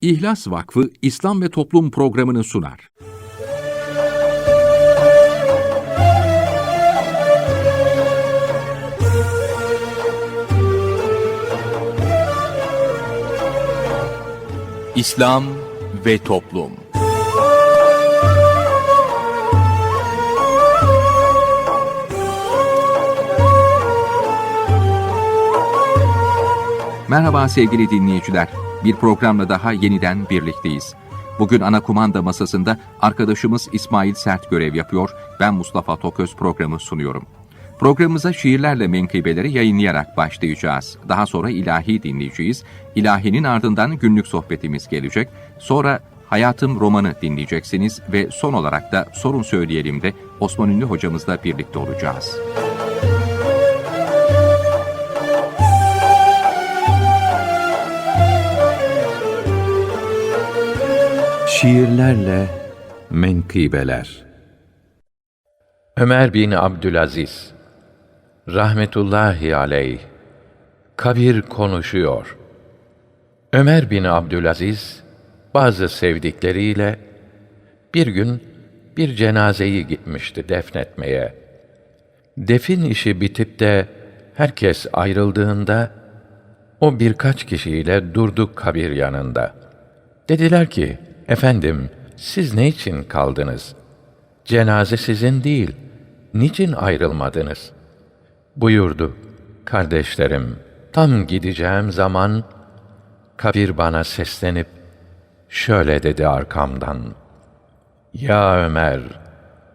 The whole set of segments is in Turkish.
İhlas Vakfı İslam ve Toplum programını sunar. İslam ve Toplum Merhaba sevgili dinleyiciler. Bir programla daha yeniden birlikteyiz. Bugün ana kumanda masasında arkadaşımız İsmail Sert görev yapıyor. Ben Mustafa Toköz programı sunuyorum. Programımıza şiirlerle menkıbeleri yayınlayarak başlayacağız. Daha sonra ilahi dinleyeceğiz. İlahinin ardından günlük sohbetimiz gelecek. Sonra Hayatım romanı dinleyeceksiniz ve son olarak da sorun söyleyelim de Osman Ünlü hocamızla birlikte olacağız. Şiirlerle menkıbeler Ömer bin Abdülaziz rahmetullahi aleyh kabir konuşuyor. Ömer bin Abdülaziz bazı sevdikleriyle bir gün bir cenazeyi gitmişti defnetmeye. Defin işi bitip de herkes ayrıldığında o birkaç kişiyle durduk kabir yanında. Dediler ki, efendim siz ne için kaldınız? Cenaze sizin değil, niçin ayrılmadınız? Buyurdu, kardeşlerim, tam gideceğim zaman, kabir bana seslenip, şöyle dedi arkamdan, Ya Ömer,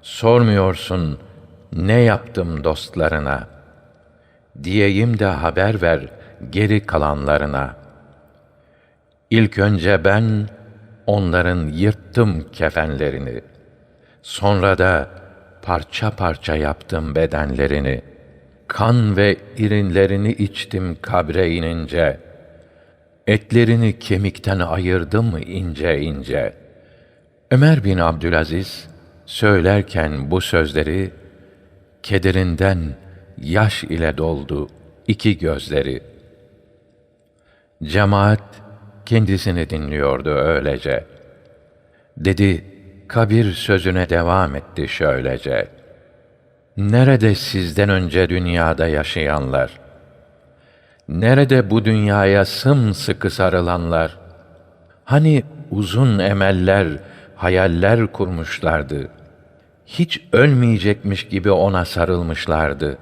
sormuyorsun, ne yaptım dostlarına? Diyeyim de haber ver geri kalanlarına. İlk önce ben, onların yırttım kefenlerini. Sonra da parça parça yaptım bedenlerini. Kan ve irinlerini içtim kabre inince. Etlerini kemikten ayırdım ince ince. Ömer bin Abdülaziz söylerken bu sözleri kederinden yaş ile doldu iki gözleri. Cemaat kendisini dinliyordu öylece. Dedi, kabir sözüne devam etti şöylece. Nerede sizden önce dünyada yaşayanlar? Nerede bu dünyaya sımsıkı sarılanlar? Hani uzun emeller, hayaller kurmuşlardı. Hiç ölmeyecekmiş gibi ona sarılmışlardı.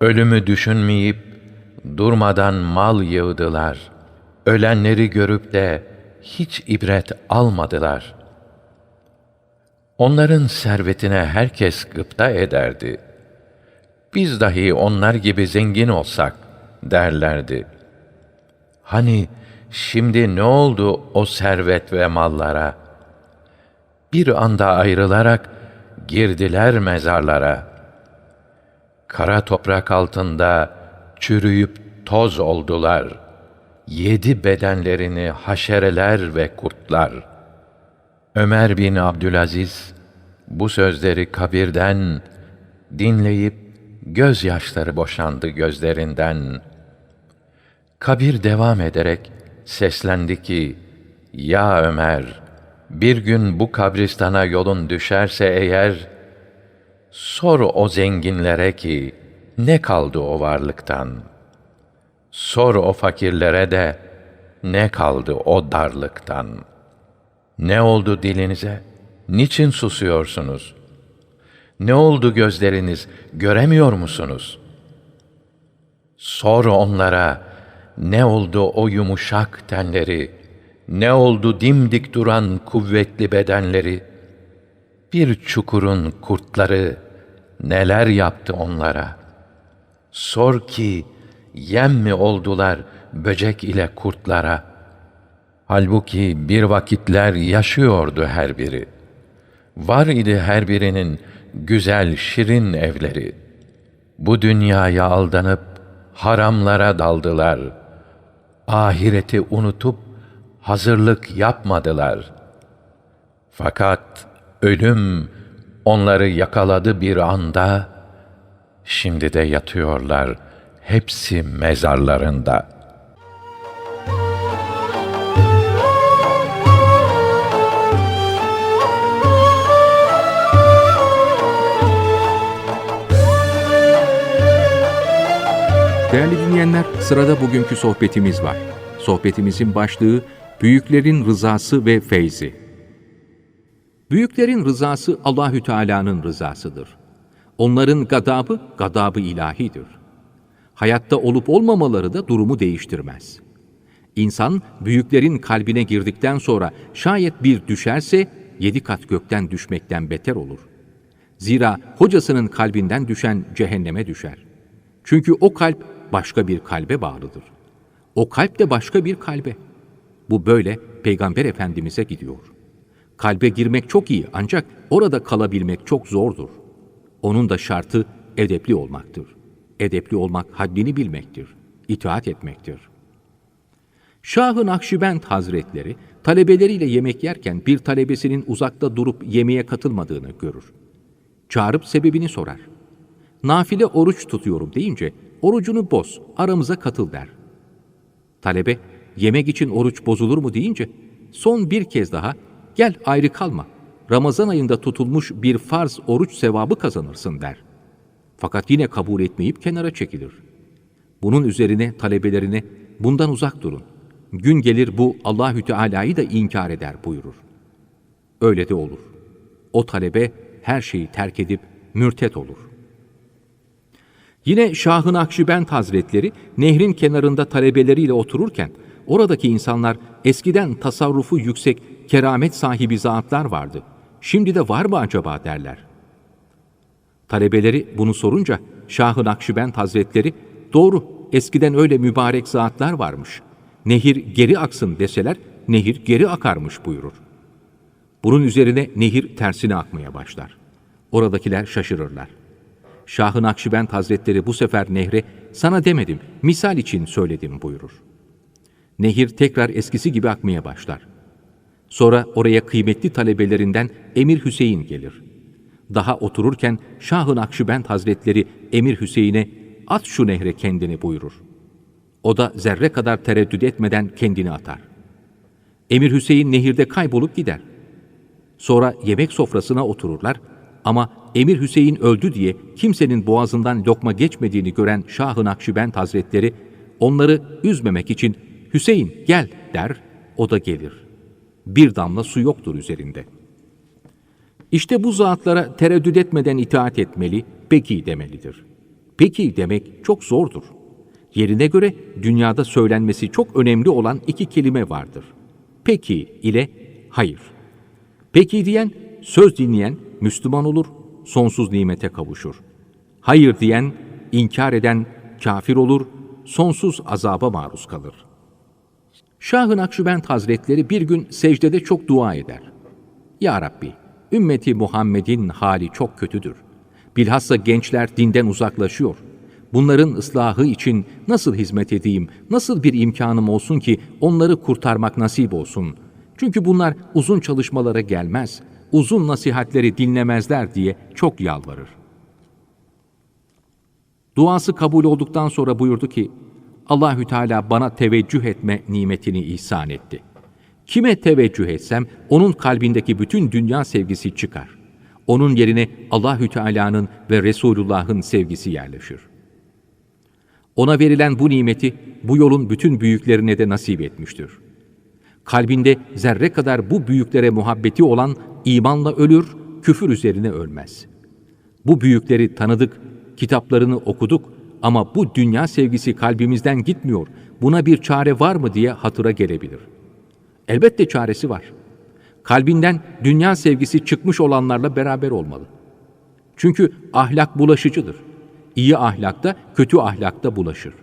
Ölümü düşünmeyip durmadan mal yığdılar. Ölenleri görüp de hiç ibret almadılar. Onların servetine herkes gıpta ederdi. Biz dahi onlar gibi zengin olsak derlerdi. Hani şimdi ne oldu o servet ve mallara? Bir anda ayrılarak girdiler mezarlara. Kara toprak altında çürüyüp toz oldular. Yedi bedenlerini haşereler ve kurtlar. Ömer bin Abdülaziz bu sözleri kabirden dinleyip gözyaşları boşandı gözlerinden. Kabir devam ederek seslendi ki, Ya Ömer, bir gün bu kabristana yolun düşerse eğer, sor o zenginlere ki, ne kaldı o varlıktan? Sor o fakirlere de, ne kaldı o darlıktan? Ne oldu dilinize? Niçin susuyorsunuz? Ne oldu gözleriniz? Göremiyor musunuz? Sor onlara, ne oldu o yumuşak tenleri? Ne oldu dimdik duran kuvvetli bedenleri? Bir çukurun kurtları neler yaptı onlara? Sor ki, yem mi oldular böcek ile kurtlara? Halbuki bir vakitler yaşıyordu her biri. Var idi her birinin güzel şirin evleri. Bu dünyaya aldanıp haramlara daldılar. Ahireti unutup hazırlık yapmadılar. Fakat ölüm onları yakaladı bir anda, şimdi de yatıyorlar hepsi mezarlarında. Değerli dinleyenler, sırada bugünkü sohbetimiz var. Sohbetimizin başlığı Büyüklerin Rızası ve Feyzi. Büyüklerin rızası Allahü Teala'nın rızasıdır. Onların gadabı gadabı ilahidir. Hayatta olup olmamaları da durumu değiştirmez. İnsan büyüklerin kalbine girdikten sonra şayet bir düşerse yedi kat gökten düşmekten beter olur. Zira hocasının kalbinden düşen cehenneme düşer. Çünkü o kalp başka bir kalbe bağlıdır. O kalp de başka bir kalbe. Bu böyle Peygamber Efendimiz'e gidiyor. Kalbe girmek çok iyi ancak orada kalabilmek çok zordur. Onun da şartı edepli olmaktır. Edepli olmak haddini bilmektir, itaat etmektir. Şah-ı Nakşibend Hazretleri talebeleriyle yemek yerken bir talebesinin uzakta durup yemeğe katılmadığını görür. Çağırıp sebebini sorar. Nafile oruç tutuyorum deyince orucunu boz, aramıza katıl der. Talebe yemek için oruç bozulur mu deyince son bir kez daha gel ayrı kalma. Ramazan ayında tutulmuş bir farz oruç sevabı kazanırsın der. Fakat yine kabul etmeyip kenara çekilir. Bunun üzerine talebelerine bundan uzak durun. Gün gelir bu Allahü Teala'yı da inkar eder buyurur. Öyle de olur. O talebe her şeyi terk edip mürtet olur. Yine Şah-ı Nakşibend Hazretleri nehrin kenarında talebeleriyle otururken oradaki insanlar eskiden tasarrufu yüksek keramet sahibi zatlar vardı. Şimdi de var mı acaba derler. Talebeleri bunu sorunca Şah-ı Nakşibend Hazretleri doğru eskiden öyle mübarek zatlar varmış. Nehir geri aksın deseler nehir geri akarmış buyurur. Bunun üzerine nehir tersine akmaya başlar. Oradakiler şaşırırlar. Şah-ı Nakşibend Hazretleri bu sefer nehre sana demedim, misal için söyledim buyurur. Nehir tekrar eskisi gibi akmaya başlar. Sonra oraya kıymetli talebelerinden Emir Hüseyin gelir. Daha otururken Şah-ı Hazretleri Emir Hüseyin'e at şu nehre kendini buyurur. O da zerre kadar tereddüt etmeden kendini atar. Emir Hüseyin nehirde kaybolup gider. Sonra yemek sofrasına otururlar ama Emir Hüseyin öldü diye kimsenin boğazından lokma geçmediğini gören Şah-ı Hazretleri onları üzmemek için Hüseyin gel der, o da gelir. Bir damla su yoktur üzerinde. İşte bu zatlara tereddüt etmeden itaat etmeli, peki demelidir. Peki demek çok zordur. Yerine göre dünyada söylenmesi çok önemli olan iki kelime vardır. Peki ile hayır. Peki diyen, söz dinleyen Müslüman olur, sonsuz nimete kavuşur. Hayır diyen, inkar eden kafir olur, sonsuz azaba maruz kalır. Şah-ı Nakşibend Hazretleri bir gün secdede çok dua eder. Ya Rabbi, ümmeti Muhammed'in hali çok kötüdür. Bilhassa gençler dinden uzaklaşıyor. Bunların ıslahı için nasıl hizmet edeyim, nasıl bir imkanım olsun ki onları kurtarmak nasip olsun. Çünkü bunlar uzun çalışmalara gelmez, uzun nasihatleri dinlemezler diye çok yalvarır. Duası kabul olduktan sonra buyurdu ki, Allahü Teala bana teveccüh etme nimetini ihsan etti. Kime teveccüh etsem onun kalbindeki bütün dünya sevgisi çıkar. Onun yerine Allahü Teala'nın ve Resulullah'ın sevgisi yerleşir. Ona verilen bu nimeti bu yolun bütün büyüklerine de nasip etmiştir. Kalbinde zerre kadar bu büyüklere muhabbeti olan imanla ölür, küfür üzerine ölmez. Bu büyükleri tanıdık, kitaplarını okuduk ama bu dünya sevgisi kalbimizden gitmiyor. Buna bir çare var mı diye hatıra gelebilir. Elbette çaresi var. Kalbinden dünya sevgisi çıkmış olanlarla beraber olmalı. Çünkü ahlak bulaşıcıdır. İyi ahlakta, kötü ahlakta bulaşır.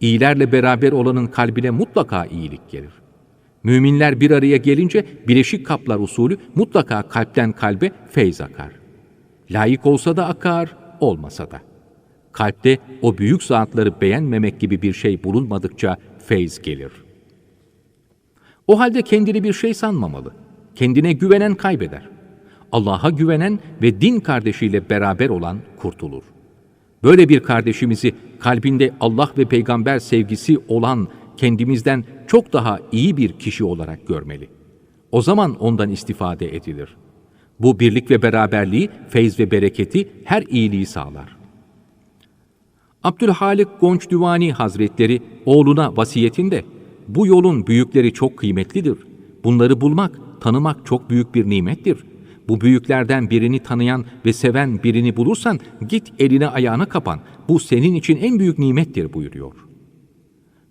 İyilerle beraber olanın kalbine mutlaka iyilik gelir. Müminler bir araya gelince bileşik kaplar usulü mutlaka kalpten kalbe feyz akar. Layık olsa da akar, olmasa da. Kalpte o büyük zatları beğenmemek gibi bir şey bulunmadıkça feyz gelir. O halde kendini bir şey sanmamalı. Kendine güvenen kaybeder. Allah'a güvenen ve din kardeşiyle beraber olan kurtulur. Böyle bir kardeşimizi kalbinde Allah ve peygamber sevgisi olan kendimizden çok daha iyi bir kişi olarak görmeli. O zaman ondan istifade edilir. Bu birlik ve beraberliği, feyz ve bereketi, her iyiliği sağlar. Abdülhalik Gonç Düvani Hazretleri oğluna vasiyetinde bu yolun büyükleri çok kıymetlidir. Bunları bulmak, tanımak çok büyük bir nimettir. Bu büyüklerden birini tanıyan ve seven birini bulursan git eline ayağına kapan. Bu senin için en büyük nimettir buyuruyor.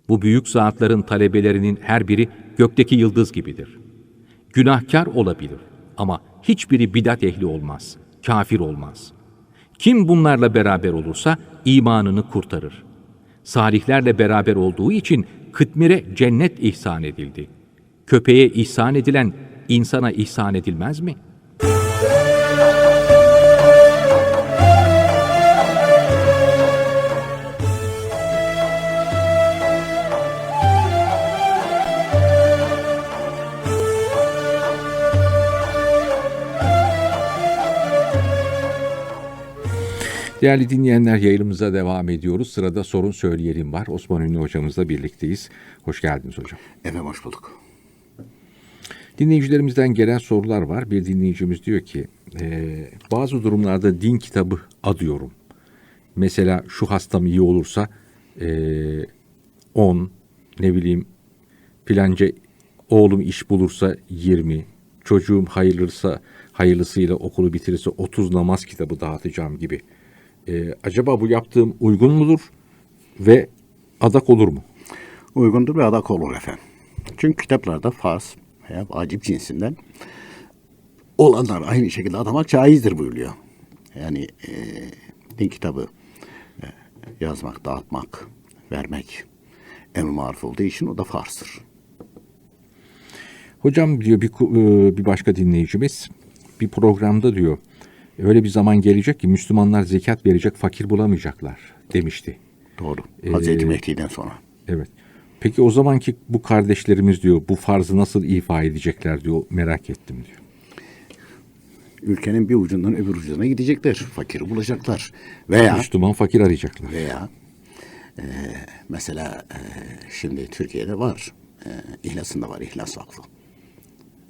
Bu büyük zatların talebelerinin her biri gökteki yıldız gibidir. Günahkar olabilir ama hiçbiri bidat ehli olmaz, kafir olmaz. Kim bunlarla beraber olursa imanını kurtarır. Salihlerle beraber olduğu için kıtmire cennet ihsan edildi. Köpeğe ihsan edilen insana ihsan edilmez mi?'' Değerli dinleyenler yayınımıza devam ediyoruz. Sırada sorun söyleyelim var. Osman Ünlü hocamızla birlikteyiz. Hoş geldiniz hocam. Efendim hoş bulduk. Dinleyicilerimizden gelen sorular var. Bir dinleyicimiz diyor ki e, bazı durumlarda din kitabı adıyorum. Mesela şu hastam iyi olursa 10 ne bileyim filanca oğlum iş bulursa 20 çocuğum hayırlıysa hayırlısıyla okulu bitirirse 30 namaz kitabı dağıtacağım gibi. E, acaba bu yaptığım uygun mudur ve adak olur mu? Uygundur ve adak olur efendim. Çünkü kitaplarda farz veya vacip cinsinden olanlar aynı şekilde adamak caizdir buyuruyor. Yani e, din kitabı e, yazmak, dağıtmak, vermek emr maruf olduğu için o da farzdır. Hocam diyor bir, e, bir başka dinleyicimiz bir programda diyor öyle bir zaman gelecek ki Müslümanlar zekat verecek fakir bulamayacaklar demişti. Doğru. Ee, Hazreti Mehdi'den sonra. Evet. Peki o zamanki bu kardeşlerimiz diyor bu farzı nasıl ifa edecekler diyor merak ettim diyor. Ülkenin bir ucundan öbür ucuna gidecekler. Fakiri bulacaklar. Veya Müslüman fakir arayacaklar. Veya e, mesela e, şimdi Türkiye'de var. E, İhlas'ında var İhlas Vakfı.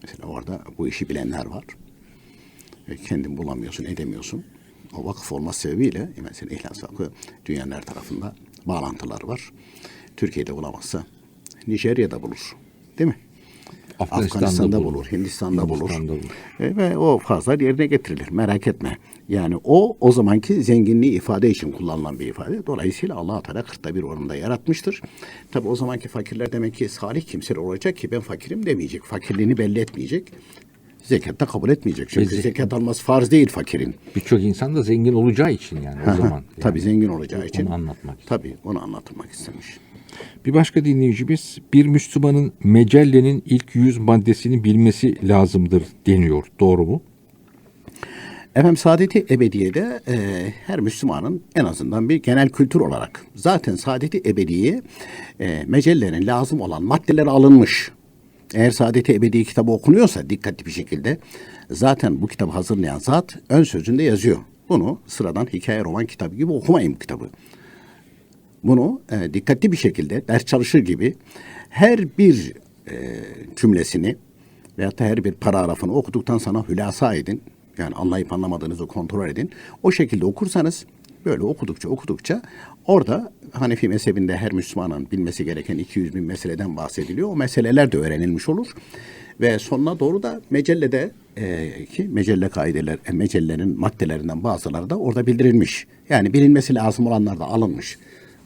Mesela orada bu işi bilenler var. E, kendin bulamıyorsun, edemiyorsun. O vakıf olma sebebiyle e, mesela İhlas Vakfı dünyanın her tarafında bağlantılar var. Türkiye'de bulamazsa Nijerya'da bulur. Değil mi? Afganistan'da bulur, Hindistan'da, bulur. Hindistan'da bulur. E, ve o farzlar yerine getirilir. Merak etme. Yani o o zamanki zenginliği ifade için kullanılan bir ifade. Dolayısıyla Allah Teala kırkta bir oranında yaratmıştır. Tabi o zamanki fakirler demek ki salih kimseler olacak ki ben fakirim demeyecek. Fakirliğini belli etmeyecek. Zekat da kabul etmeyecek. Çünkü Ve ze- zekat alması farz değil fakirin. Birçok insan da zengin olacağı için yani o zaman. Tabii yani. zengin olacağı için. Onu anlatmak. Tabii onu anlatılmak istemiş. Bir başka dinleyicimiz bir Müslümanın mecellenin ilk yüz maddesini bilmesi lazımdır deniyor. Doğru mu? Efendim saadeti ebediyede e, her Müslümanın en azından bir genel kültür olarak zaten saadeti ebediye e, mecellerin lazım olan maddeler alınmış. Eğer saadeti ebedi kitabı okunuyorsa dikkatli bir şekilde zaten bu kitabı hazırlayan zat ön sözünde yazıyor. Bunu sıradan hikaye roman kitabı gibi okumayın bu kitabı. Bunu e, dikkatli bir şekilde ders çalışır gibi her bir e, cümlesini veyahut da her bir paragrafını okuduktan sonra hülasa edin. Yani anlayıp anlamadığınızı kontrol edin. O şekilde okursanız böyle okudukça okudukça orada Hanefi mezhebinde her Müslümanın bilmesi gereken 200 bin meseleden bahsediliyor. O meseleler de öğrenilmiş olur. Ve sonuna doğru da mecellede e, ki mecelle kaideler, e, mecellerin maddelerinden bazıları da orada bildirilmiş. Yani bilinmesi lazım olanlar da alınmış.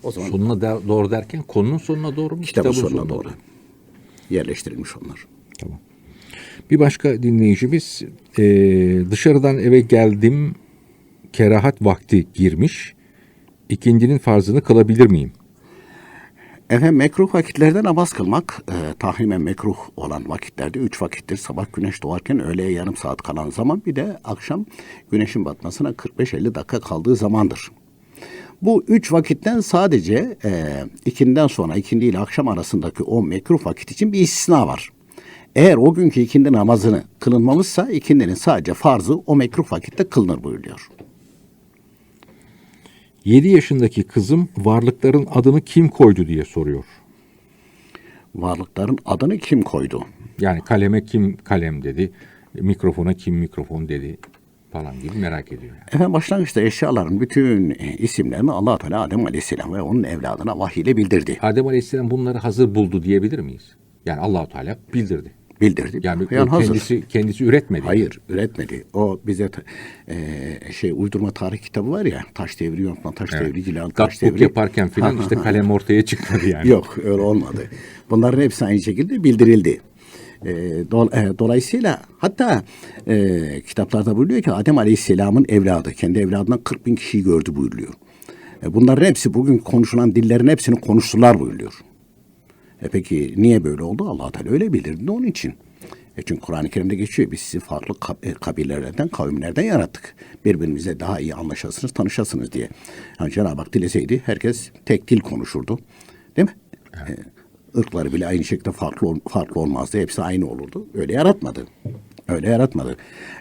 O zaman Sonuna da- doğru derken konunun sonuna doğru mu? kitabın kitabın sonuna doğru yerleştirilmiş onlar. Tamam. Bir başka dinleyicimiz e, dışarıdan eve geldim kerahat vakti girmiş. İkindinin farzını kılabilir miyim? Efendim mekruh vakitlerde namaz kılmak e, tahrimen mekruh olan vakitlerde üç vakittir. Sabah güneş doğarken öğleye yarım saat kalan zaman bir de akşam güneşin batmasına 45-50 dakika kaldığı zamandır. Bu üç vakitten sadece e, ikinden sonra ikindi ile akşam arasındaki o mekruh vakit için bir istisna var. Eğer o günkü ikindi namazını kılınmamışsa ikindinin sadece farzı o mekruh vakitte kılınır buyuruyor. 7 yaşındaki kızım varlıkların adını kim koydu diye soruyor. Varlıkların adını kim koydu? Yani kaleme kim kalem dedi, mikrofona kim mikrofon dedi. falan gibi merak ediyor. Yani. Efendim başlangıçta eşyaların bütün e, isimlerini allah Teala Adem Aleyhisselam ve onun evladına vahiy ile bildirdi. Adem Aleyhisselam bunları hazır buldu diyebilir miyiz? Yani Allahu Teala bildirdi. Bildirdi. Yani, Yani o hazır. kendisi kendisi üretmedi. Hayır, üretmedi. O bize e, şey uydurma tarih kitabı var ya, taş devri yontulan taş devri, cilalı taş devri. yaparken filan işte kalem ortaya çıkmadı yani. Yok, öyle olmadı. Bunların hepsi aynı şekilde bildirildi. E, dol- e, dolayısıyla hatta e, kitaplarda buyuruyor ki Adem Aleyhisselam'ın evladı, kendi evladından 40 bin kişiyi gördü buyuruluyor. E, bunların hepsi bugün konuşulan dillerin hepsini konuştular buyuruyor. E peki niye böyle oldu? allah Teala öyle bildirdi onun için. E çünkü Kur'an-ı Kerim'de geçiyor. Biz sizi farklı e, kabilelerden, kavimlerden yarattık. Birbirinize daha iyi anlaşasınız, tanışasınız diye. Yani Cenab-ı Hak dileseydi herkes tek dil konuşurdu. Değil mi? E, ırkları bile aynı şekilde farklı farklı olmazdı. Hepsi aynı olurdu. Öyle yaratmadı. Öyle yaratmadı.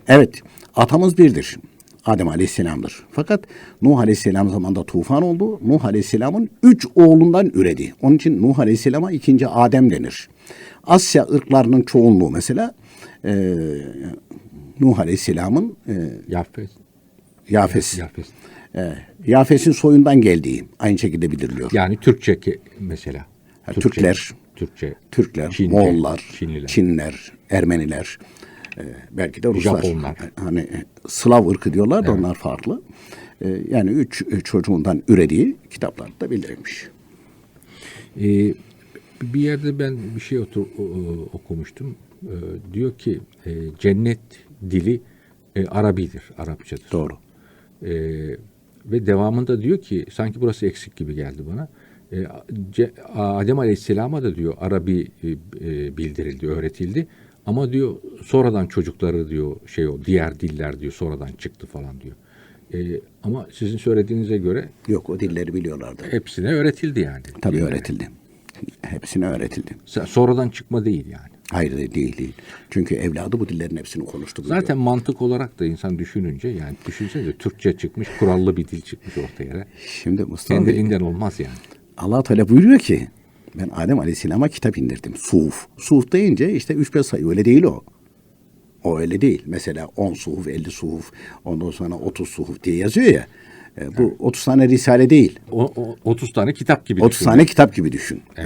Evet, atamız birdir. Adem Aleyhisselam'dır. Fakat Nuh Aleyhisselam zamanında tufan oldu. Nuh Aleyhisselam'ın üç oğlundan üredi. Onun için Nuh Aleyhisselam'a ikinci Adem denir. Asya ırklarının çoğunluğu mesela e, Nuh Aleyhisselam'ın e, Yafes. Yafes, Yafes. e, Yafes'in soyundan geldiği aynı şekilde bildiriliyor. Yani Türkçe mesela. Türkçe, Türkler, Türkçe. Türkler, Çince, Moğollar, Çinliler. Çinler, Ermeniler, e, belki de Ruslar. Japonlar. Hani e, Slav ırkı diyorlar da onlar farklı. E, yani üç e, çocuğundan ürediği kitaplarda bildirilmiş. Ee, bir yerde ben bir şey otur, okumuştum. Ee, diyor ki e, cennet dili e, Arabidir, Arapçadır. Doğru. Ee, ve devamında diyor ki sanki burası eksik gibi geldi bana. Ee, Adem Aleyhisselam'a da diyor Arabi e, bildirildi, öğretildi. Ama diyor sonradan çocukları diyor şey o diğer diller diyor sonradan çıktı falan diyor. Ee, ama sizin söylediğinize göre Yok o dilleri biliyorlardı. hepsine öğretildi yani. Tabii Dillere. öğretildi. Hepsine öğretildi. Sonradan çıkma değil yani. Hayır değil değil. Çünkü evladı bu dillerin hepsini konuştu. biliyor. Zaten mantık olarak da insan düşününce yani düşünsenize Türkçe çıkmış, kurallı bir dil çıkmış ortaya. Şimdi Mustafa Bey, Kendiliğinden olmaz yani. allah Teala buyuruyor ki ben Adem Aleyhisselam'a kitap indirdim. Suhuf. Suhuf deyince işte 3-5 sayı öyle değil o. O öyle değil. Mesela 10 suhuf, 50 suhuf, ondan sonra 30 suhuf diye yazıyor ya. E, bu 30 tane risale değil. O, o- 30 tane kitap gibi 30 düşün. tane kitap gibi düşün. E,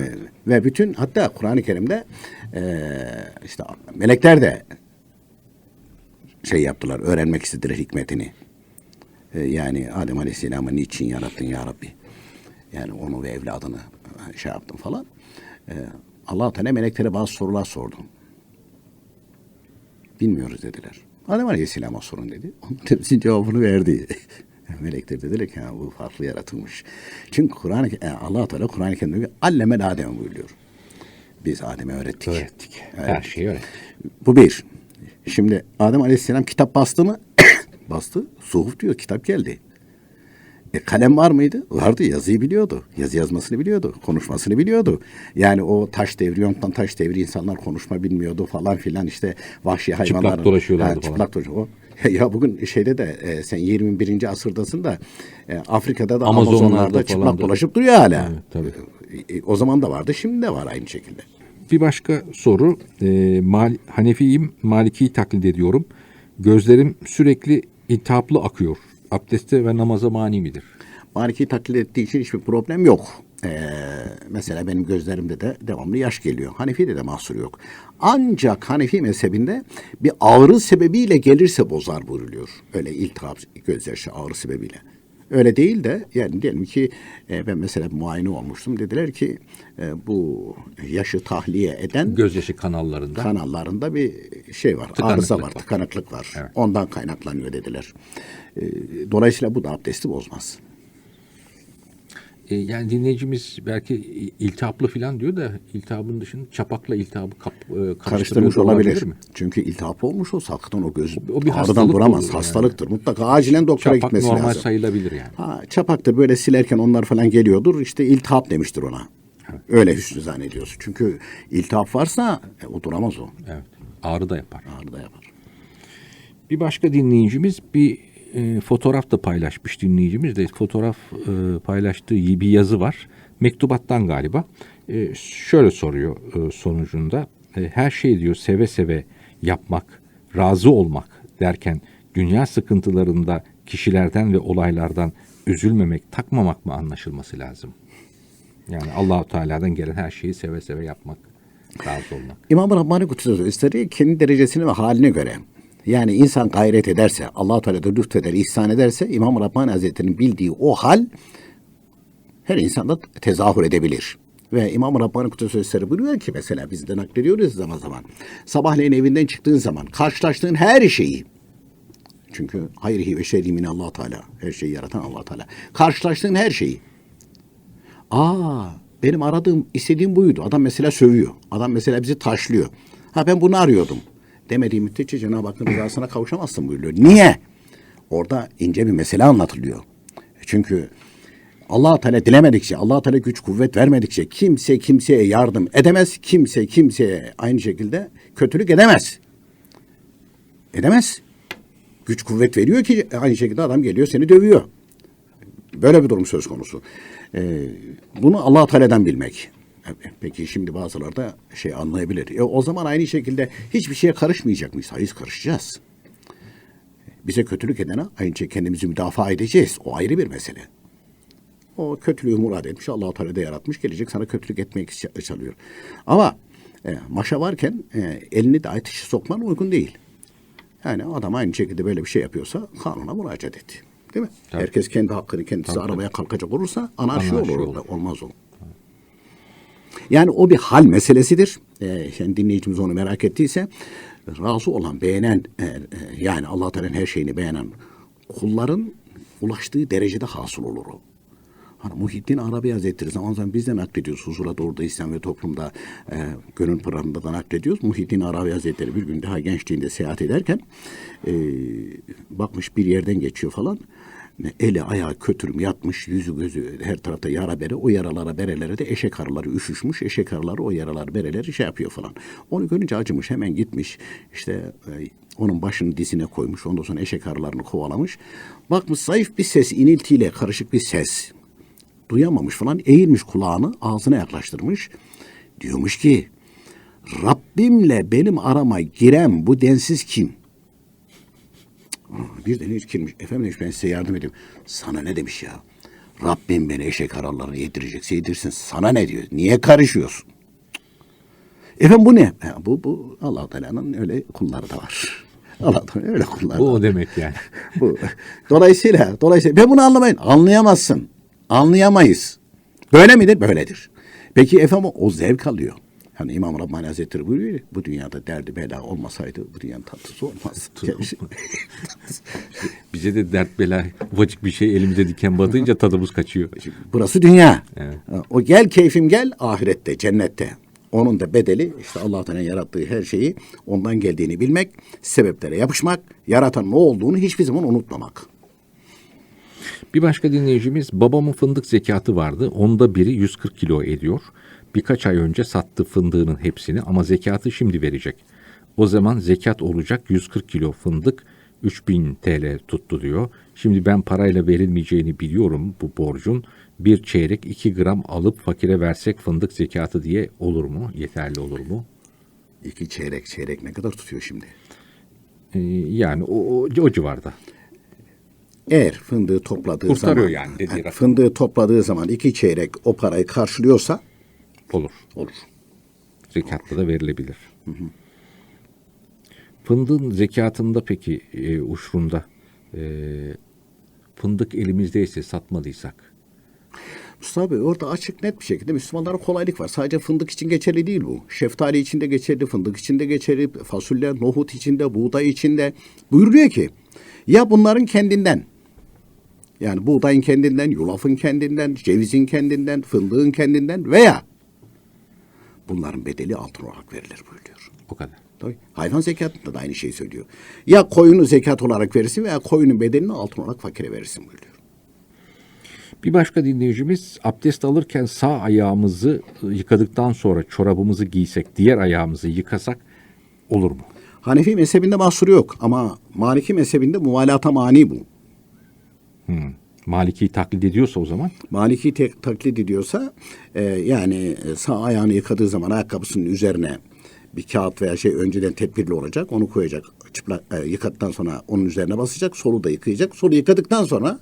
ve bütün hatta Kur'an-ı Kerim'de e, işte melekler de şey yaptılar, öğrenmek istediler hikmetini. E, yani Adem Aleyhisselam'ı niçin yarattın ya Rabbi? Yani onu ve evladını şey yaptım falan. E, Allah Teala meleklere bazı sorular sordu. Bilmiyoruz dediler. Adem Aleyhisselam'a sorun dedi. Onun hepsinin cevabını verdi. Melekler dediler ki bu farklı yaratılmış. Çünkü Kur'an e, Allah Teala Kur'an-ı Kerim'de diyor, alleme Adem buyuruyor. Biz Adem'e öğrettik. Öğrettik. Her şeyi öğrettik. Bu bir. Şimdi Adem Aleyhisselam kitap bastı mı? bastı. Suhuf diyor kitap geldi. E, kalem var mıydı? Vardı. Yazıyı biliyordu. Yazı yazmasını biliyordu. Konuşmasını biliyordu. Yani o taş devri, yontan taş devri insanlar konuşma bilmiyordu falan filan işte vahşi hayvanlar. dolaşıyorlardı falan. Çıplak dolaşıyor. Ya bugün şeyde de e, sen 21. asırdasın da e, Afrika'da da Amazonlarda Amazonlarda çıplak da. dolaşıp duruyor hala. Evet, tabii. E, o zaman da vardı, şimdi de var aynı şekilde. Bir başka soru. E, Mal, Hanefiyim, Maliki'yi taklit ediyorum. Gözlerim sürekli iltihaplı akıyor. Abdeste ve namaza mani midir? Maliki taklit ettiği için hiçbir problem yok. Ee, mesela benim gözlerimde de devamlı yaş geliyor. Hanefi'de de mahsur yok. Ancak Hanefi mezhebinde bir ağrı sebebiyle gelirse bozar buyruluyor. Öyle iltihap gözyaşı ağrı sebebiyle. Öyle değil de yani diyelim ki e, ben mesela muayene olmuştum. Dediler ki e, bu yaşı tahliye eden Gözyaşı kanallarında. kanallarında bir şey var. Tıkanıklık arıza var, var. tıkanıklık var. Evet. Ondan kaynaklanıyor dediler. E, dolayısıyla bu da abdesti bozmaz. E, yani dinleyicimiz belki iltihaplı falan diyor da iltihabın dışında çapakla iltihabı kap, e, karıştırmış da olabilir. mi? Çünkü iltihap olmuş olsa hakikaten o göz O bir ağrıdan hastalık duramaz. olur yani. Hastalıktır. Mutlaka acilen doktora Çapak gitmesi normal lazım. sayılabilir yani. Ha, çapaktır böyle silerken onlar falan geliyordur. İşte iltihap demiştir ona. Öyle hüsnü zannediyorsun. Çünkü iltihap varsa e, o duramaz o. Evet. Ağrı da yapar. Ağrı da yapar. Bir başka dinleyicimiz bir e, fotoğraf da paylaşmış dinleyicimiz de fotoğraf e, paylaştığı bir yazı var. Mektubattan galiba. E, şöyle soruyor e, sonucunda. E, her şey diyor seve seve yapmak, razı olmak derken dünya sıkıntılarında kişilerden ve olaylardan üzülmemek, takmamak mı anlaşılması lazım? Yani Allahu Teala'dan gelen her şeyi seve seve yapmak, razı olmak. İmam-ı Rabbani Hazretleri kendi derecesine ve haline göre yani insan gayret ederse, Allah-u Teala da lütfeder, ihsan ederse İmam-ı Rabbani Hazretleri'nin bildiği o hal her insanda tezahür edebilir. Ve İmam-ı Rabbani Kudüs'ü Hazretleri buyuruyor ki mesela biz de naklediyoruz zaman zaman. Sabahleyin evinden çıktığın zaman karşılaştığın her şeyi çünkü hayrihi ve şerri min Allah Teala. Her şeyi yaratan Allah Teala. Karşılaştığın her şeyi. Aa, benim aradığım, istediğim buydu. Adam mesela sövüyor. Adam mesela bizi taşlıyor. Ha ben bunu arıyordum. Demediği müddetçe Cenab-ı Hakk'ın rızasına kavuşamazsın buyuruyor. Niye? Orada ince bir mesele anlatılıyor. Çünkü allah Teala dilemedikçe, allah Teala güç kuvvet vermedikçe kimse kimseye yardım edemez. Kimse kimseye aynı şekilde kötülük edemez. Edemez. Güç kuvvet veriyor ki aynı şekilde adam geliyor seni dövüyor. Böyle bir durum söz konusu. Ee, bunu allah Teala'dan bilmek. E, Peki şimdi bazıları da şey anlayabilir. E, o zaman aynı şekilde hiçbir şeye karışmayacak mıyız? Hayır karışacağız. Bize kötülük edene aynı şekilde kendimizi müdafaa edeceğiz. O ayrı bir mesele. O kötülüğü murad etmiş. allah Teala da yaratmış. Gelecek sana kötülük etmek çalıyor. Ama e, maşa varken e, elini de ateşe sokman uygun değil. Yani adam aynı şekilde böyle bir şey yapıyorsa kanuna müracaat et. Değil mi? Tabii. Herkes kendi hakkını kendisi aramaya kalkacak olursa anarşi, Anarşi olur. olur. Olmaz o. Yani o bir hal meselesidir. Ee, yani dinleyicimiz onu merak ettiyse razı olan, beğenen e, e, yani Allah Teala'nın her şeyini beğenen kulların ulaştığı derecede hasıl olur o. Hani Muhittin Arabi Hazretleri zaman zaman biz de naklediyoruz. Huzura doğru da İslam ve toplumda e, gönül pırarında da naklediyoruz. Muhittin Arabi Hazretleri bir gün daha gençliğinde seyahat ederken e, bakmış bir yerden geçiyor falan. Eli ayağı kötürüm yatmış, yüzü gözü her tarafta yara bere. O yaralara berelere de eşek arıları üşüşmüş. Eşek arıları o yaralar bereleri şey yapıyor falan. Onu görünce acımış hemen gitmiş. İşte e, onun başını dizine koymuş. Ondan sonra eşek arılarını kovalamış. Bakmış zayıf bir ses, iniltiyle karışık bir ses duyamamış falan eğilmiş kulağını ağzına yaklaştırmış. Diyormuş ki Rabbimle benim arama giren bu densiz kim? Aa, Bir de hiç girmiş. Efendim demiş ben size yardım edeyim. Sana ne demiş ya? Rabbim beni eşek aralarını yedirecekse yedirsin. Sana ne diyor? Niye karışıyorsun? Efendim bu ne? Ha, bu, bu allah Teala'nın öyle kulları da var. allah öyle kulları Bu o demek yani. Bu. Dolayısıyla, dolayısıyla ben bunu anlamayın. Anlayamazsın. Anlayamayız. Böyle midir? Böyledir. Peki efendim o zevk alıyor. Hani İmam Rabbani Hazretleri buyuruyor ya, bu dünyada derdi bela olmasaydı bu dünyanın tatlısı olmaz. Bize de dert bela ufacık bir şey elimize diken batınca tadımız kaçıyor. Burası dünya. Evet. O gel keyfim gel ahirette, cennette. Onun da bedeli işte Allah Teala yarattığı her şeyi ondan geldiğini bilmek, sebeplere yapışmak, yaratan ne olduğunu hiçbir zaman unutmamak. Bir başka dinleyicimiz babamın fındık zekatı vardı. Onda biri 140 kilo ediyor. Birkaç ay önce sattı fındığının hepsini ama zekatı şimdi verecek. O zaman zekat olacak 140 kilo fındık 3000 TL tuttu diyor. Şimdi ben parayla verilmeyeceğini biliyorum bu borcun. Bir çeyrek 2 gram alıp fakire versek fındık zekatı diye olur mu? Yeterli olur mu? İki çeyrek çeyrek ne kadar tutuyor şimdi? Ee, yani o, o, o civarda. Eğer fındığı topladığı Kurtarıyor zaman, yani dediği rakam. fındığı topladığı zaman iki çeyrek o parayı karşılıyorsa Olur. olur. Zekatla da verilebilir. Fındığın zekatında peki e, uşrunda e, fındık elimizdeyse satmadıysak Mustafa Bey orada açık net bir şekilde Müslümanlara kolaylık var. Sadece fındık için geçerli değil bu. Şeftali için de geçerli, fındık için de geçerli, fasulye, nohut için de, buğday için de. Buyuruyor ki ya bunların kendinden yani buğdayın kendinden, yulafın kendinden, cevizin kendinden, fındığın kendinden veya bunların bedeli altın olarak verilir buyuruyor. o kadar. Tabii. Hayvan zekatında da aynı şeyi söylüyor. Ya koyunu zekat olarak verirsin veya koyunun bedelini altın olarak fakire verirsin buyuruyor. Bir başka dinleyicimiz abdest alırken sağ ayağımızı yıkadıktan sonra çorabımızı giysek diğer ayağımızı yıkasak olur mu? Hanefi mezhebinde mahsuru yok ama Maliki mezhebinde muvalata mani bu. Maliki'yi taklit ediyorsa o zaman Maliki tek, taklit ediyorsa e, yani e, sağ ayağını yıkadığı zaman ayakkabısının üzerine bir kağıt veya şey önceden tedbirli olacak. Onu koyacak. Çıplak e, yıkadıktan sonra onun üzerine basacak. Solu da yıkayacak. Solu yıkadıktan sonra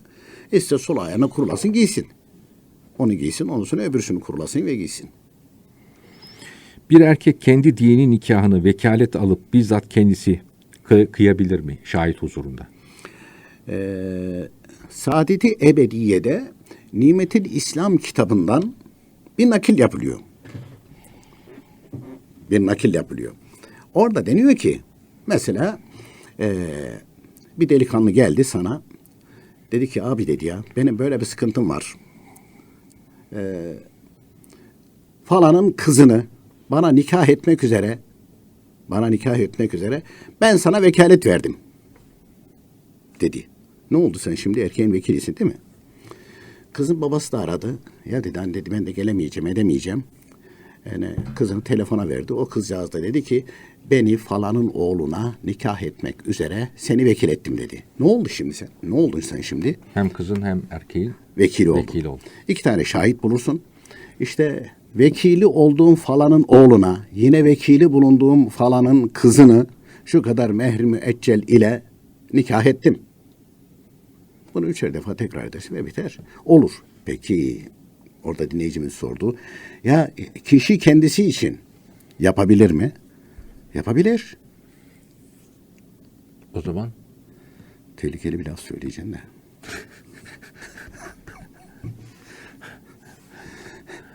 ister sol ayağına kurulasın giysin. Onu giysin. Ondan sonra öbürsünü kurulasın ve giysin. Bir erkek kendi dini nikahını vekalet alıp bizzat kendisi kı- kıyabilir mi şahit huzurunda? Ee, Saadeti Ebediye'de Nimetil İslam kitabından bir nakil yapılıyor. Bir nakil yapılıyor. Orada deniyor ki mesela ee, bir delikanlı geldi sana dedi ki abi dedi ya benim böyle bir sıkıntım var. Ee, falanın kızını bana nikah etmek üzere bana nikah etmek üzere ben sana vekalet verdim dedi. Ne oldu sen şimdi erkeğin vekilisin değil mi? Kızın babası da aradı. Ya dedi anne dedi ben de gelemeyeceğim edemeyeceğim. Yani kızını telefona verdi. O kızcağız da dedi ki beni falanın oğluna nikah etmek üzere seni vekil ettim dedi. Ne oldu şimdi sen? Ne oldun sen şimdi? Hem kızın hem erkeğin Vekili oldun. Oldun. İki tane şahit bulursun. İşte vekili olduğum falanın oğluna yine vekili bulunduğum falanın kızını şu kadar mehri müeccel ile nikah ettim. Bunu üçer defa tekrar edersin ve biter. Olur. Peki orada dinleyicimiz sordu. Ya kişi kendisi için yapabilir mi? Yapabilir. o zaman Tehlikeli bir laf söyleyeceğim de.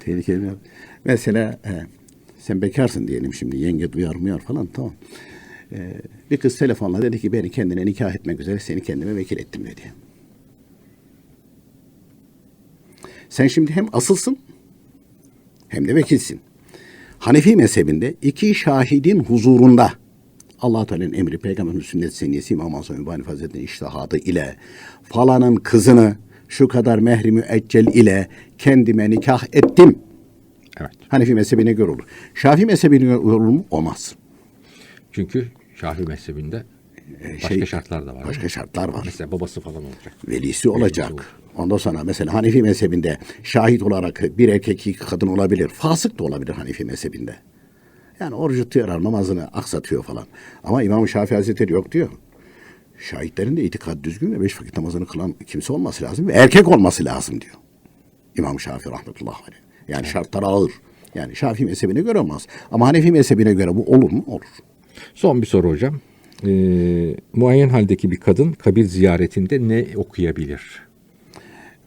Tehlikeli bir laf. Mesela e, sen bekarsın diyelim şimdi yenge duyar muyar falan tamam. E, bir kız telefonla dedi ki beni kendine nikah etmek üzere seni kendime vekil ettim dedi. Sen şimdi hem asılsın hem de vekilsin. Hanefi mezhebinde iki şahidin huzurunda allah Teala'nın emri, peygamberin sünnet seniyesi İmam Hasan Übani Hazretleri'nin iştihadı ile falanın kızını şu kadar mehri müeccel ile kendime nikah ettim. evet. Hanefi mezhebine göre olur. Şafii mezhebine göre olur mu? Olmaz. Çünkü Şafii mezhebinde başka şey- şartlar da var. Başka şartlar var. Mesela babası falan olacak. velisi olacak. olur. Ondan sonra mesela Hanefi mezhebinde şahit olarak bir erkek iki kadın olabilir. Fasık da olabilir Hanefi mezhebinde. Yani orucu tutuyor, namazını aksatıyor falan. Ama İmam Şafii Hazretleri yok diyor. Şahitlerin de itikad düzgün ve beş vakit namazını kılan kimse olması lazım ve erkek olması lazım diyor. İmam Şafii rahmetullahi aleyh. Yani şartlar ağır. Yani Şafii mezhebine göre olmaz. Ama Hanefi mezhebine göre bu olur mu? Olur. Son bir soru hocam. Ee, muayyen haldeki bir kadın kabir ziyaretinde ne okuyabilir?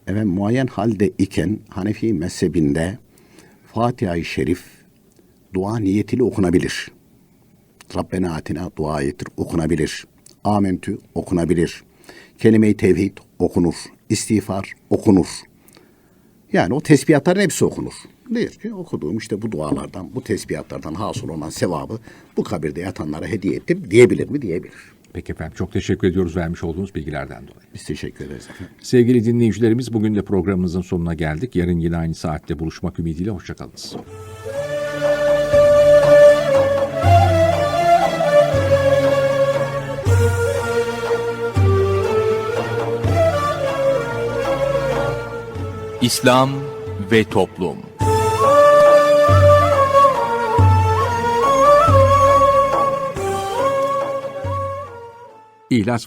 Evet muayyen halde iken Hanefi mezhebinde Fatiha-i Şerif dua niyetiyle okunabilir. Rabbena atina dua ayettir okunabilir. Amentü okunabilir. Kelime-i tevhid okunur. İstiğfar okunur. Yani o tesbihatların hepsi okunur. Diyor ki okuduğum işte bu dualardan, bu tesbihatlardan hasıl olan sevabı bu kabirde yatanlara hediye ettim diyebilir mi? Diyebilir. Peki efendim çok teşekkür ediyoruz vermiş olduğunuz bilgilerden dolayı. Biz teşekkür ederiz efendim. Sevgili dinleyicilerimiz bugün de programımızın sonuna geldik. Yarın yine aynı saatte buluşmak ümidiyle hoşçakalınız. İslam ve Toplum İhlas